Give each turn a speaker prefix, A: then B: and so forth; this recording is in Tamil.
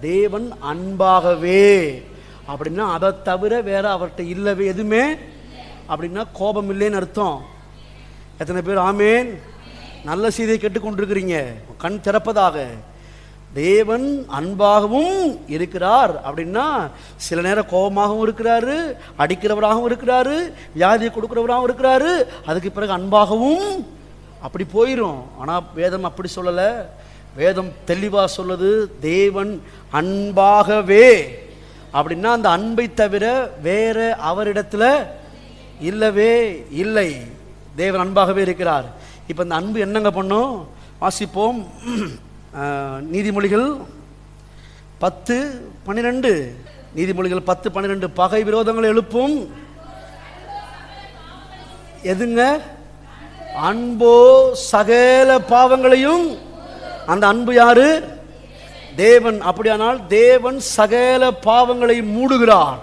A: தேவன் அன்பாகவே. அப்படின்னா அதை தவிர வேற அவர்கிட்ட இல்லவே எதுவுமே அப்படின்னா கோபம் இல்லைன்னு அர்த்தம். எத்தனை பேர் ஆமேன்? நல்ல செய்தியை கேட்டுக்கொண்டிருக்கிறீங்க. கண் திறப்பதாக. தேவன் அன்பாகவும் இருக்கிறார். அப்படின்னா சில நேரம் கோபமாகவும் இருக்கிறாரு அடிக்கிறவராகவும் இருக்கிறாரு வியாதியை கொடுக்குறவராகவும் இருக்கிறாரு. அதுக்கு பிறகு அன்பாகவும் அப்படி போயிடும் ஆனால் வேதம் அப்படி சொல்லலை. வேதம் தெளிவாக சொல்லுது தேவன் அன்பாகவே. அப்படின்னா அந்த அன்பை தவிர வேற அவரிடத்துல இல்லவே இல்லை. தேவன் அன்பாகவே இருக்கிறார். இப்போ இந்த அன்பு என்னங்க பண்ணும்? வாசிப்போம். நீதிமொழிகள் பத்து பன்னிரெண்டு நீதிமொழிகள் பத்து பன்னிரெண்டு பகை விரோதங்களை எழுப்பும். எதுங்க? அன்போ சகல பாவங்களையும் அந்த அன்பு யாரு? தேவன். அப்படியானால் தேவன் சகல பாவங்களை மூடுகிறார்.